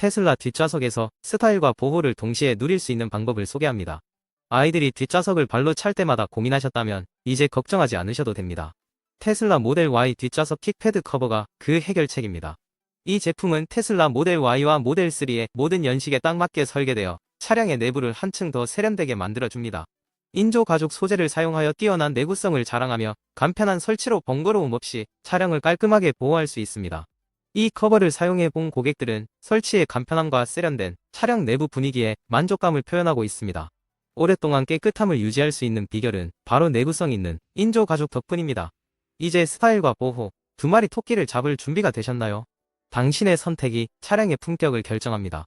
테슬라 뒷좌석에서 스타일과 보호를 동시에 누릴 수 있는 방법을 소개합니다. 아이들이 뒷좌석을 발로 찰 때마다 고민하셨다면 이제 걱정하지 않으셔도 됩니다. 테슬라 모델 Y 뒷좌석 킥패드 커버가 그 해결책입니다. 이 제품은 테슬라 모델 Y와 모델 3의 모든 연식에 딱 맞게 설계되어 차량의 내부를 한층 더 세련되게 만들어줍니다. 인조 가죽 소재를 사용하여 뛰어난 내구성을 자랑하며 간편한 설치로 번거로움 없이 차량을 깔끔하게 보호할 수 있습니다. 이 커버를 사용해 본 고객들은 설치의 간편함과 세련된 차량 내부 분위기에 만족감을 표현하고 있습니다. 오랫동안 깨끗함을 유지할 수 있는 비결은 바로 내구성 있는 인조 가죽 덕분입니다. 이제 스타일과 보호, 두 마리 토끼를 잡을 준비가 되셨나요? 당신의 선택이 차량의 품격을 결정합니다.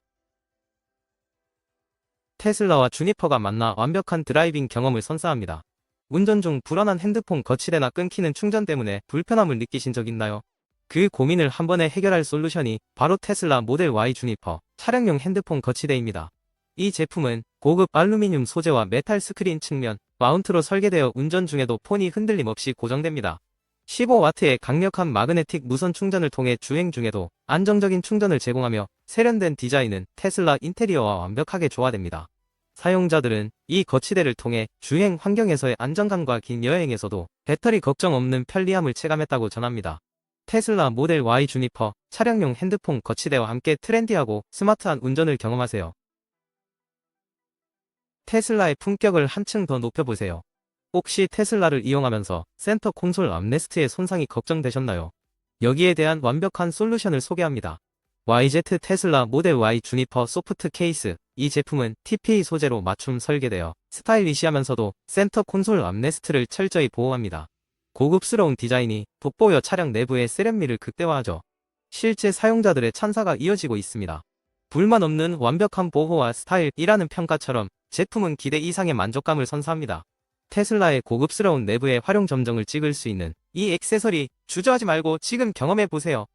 테슬라와 주니퍼가 만나 완벽한 드라이빙 경험을 선사합니다. 운전 중 불안한 핸드폰 거치대나 끊기는 충전 때문에 불편함을 느끼신 적 있나요? 그 고민을 한 번에 해결할 솔루션이 바로 테슬라 모델 Y 주니퍼 차량용 핸드폰 거치대입니다. 이 제품은 고급 알루미늄 소재와 메탈 스크린 측면, 마운트로 설계되어 운전 중에도 폰이 흔들림 없이 고정됩니다. 15W의 강력한 마그네틱 무선 충전을 통해 주행 중에도 안정적인 충전을 제공하며 세련된 디자인은 테슬라 인테리어와 완벽하게 조화됩니다. 사용자들은 이 거치대를 통해 주행 환경에서의 안정감과 긴 여행에서도 배터리 걱정 없는 편리함을 체감했다고 전합니다. 테슬라 모델 Y 주니퍼 차량용 핸드폰 거치대와 함께 트렌디하고 스마트한 운전을 경험하세요. 테슬라의 품격을 한층 더 높여보세요. 혹시 테슬라를 이용하면서 센터 콘솔 암레스트의 손상이 걱정되셨나요? 여기에 대한 완벽한 솔루션을 소개합니다. YZ 테슬라 모델 Y 주니퍼 소프트 케이스 이 제품은 TPA 소재로 맞춤 설계되어 스타일리시하면서도 센터 콘솔 암레스트를 철저히 보호합니다. 고급스러운 디자인이 돋보여 차량 내부의 세련미를 극대화하죠. 실제 사용자들의 찬사가 이어지고 있습니다. 불만 없는 완벽한 보호와 스타일이라는 평가처럼 제품은 기대 이상의 만족감을 선사합니다. 테슬라의 고급스러운 내부의 활용 점정을 찍을 수 있는 이 액세서리 주저하지 말고 지금 경험해 보세요.